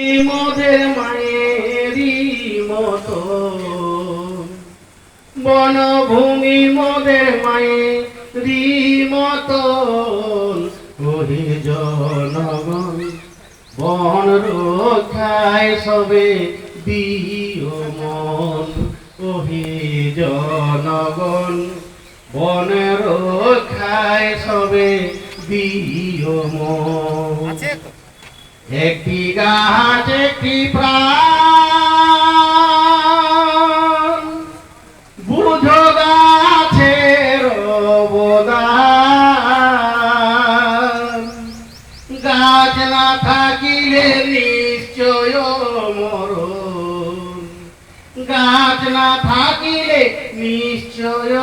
মোদের মায়েরই মতো। বনভূমি মোদের মায়েরই মতো। ওহে জনগণ, বন রক্ষায় সবে দিও মন। ওহে জনগণ, বন রক্ষায় সবে দিও মন। একটি গাছ, একটি প্রাণ। বুঝো গাছের অবদান। গাছ না থাকিলে নিশ্চয় মরণ। গাছ না থাকিলে নিশ্চয়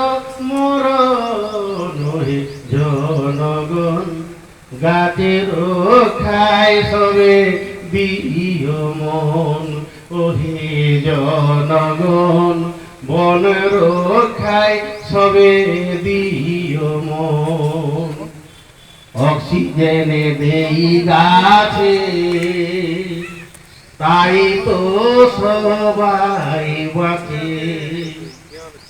মরণ। ওহে জনগণ গাছের খায় সবে দিও মন, ওহে জনগণ। বনের খায় সবে দিও মন। অক্সিজেনে দেই গাছে, তাই তো সবাই বাঁচে।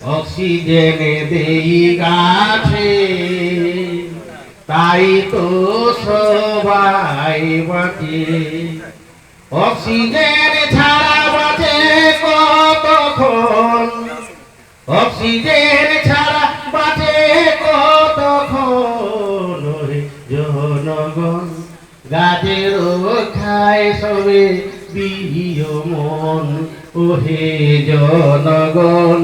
অক্সিজেনে দেই গাছে তাই তো সবাই বাঁচে। অক্সিজেন ছাড়া বাঁচে কতক্ষণ? অক্সিজেন ছাড়া বাঁচে কতক্ষণ? জনগণ গাছের খায় সবে দিও মন। ওহে জনগণ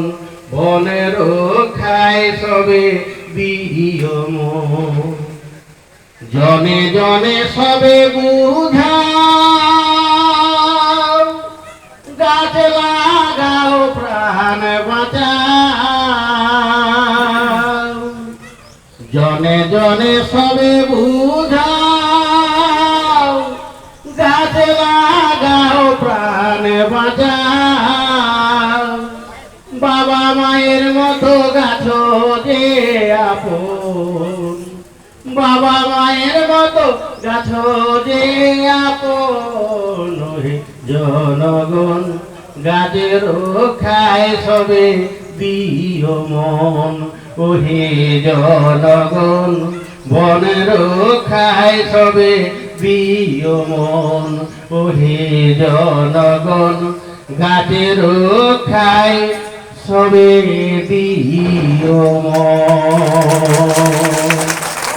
বনের খায় সবে দিও মন। জনে জনে সবে বুঝাও গাছ লাগাও, প্রাণ বাঁচাও। জনে জনে সবে বুঝাও, গাছ লাগাও, প্রাণ বাঁচাও। বাবা মায়ের মতো গাছ যে আপন। বাবা মায়ের মতো গাছ জনগণ। গাছের খায় সবে দিও মন। ওহে জনগণ, বনের খায় সবে দিও মন। ওহে জনগণ, গাছের খায় সবে দিও মন।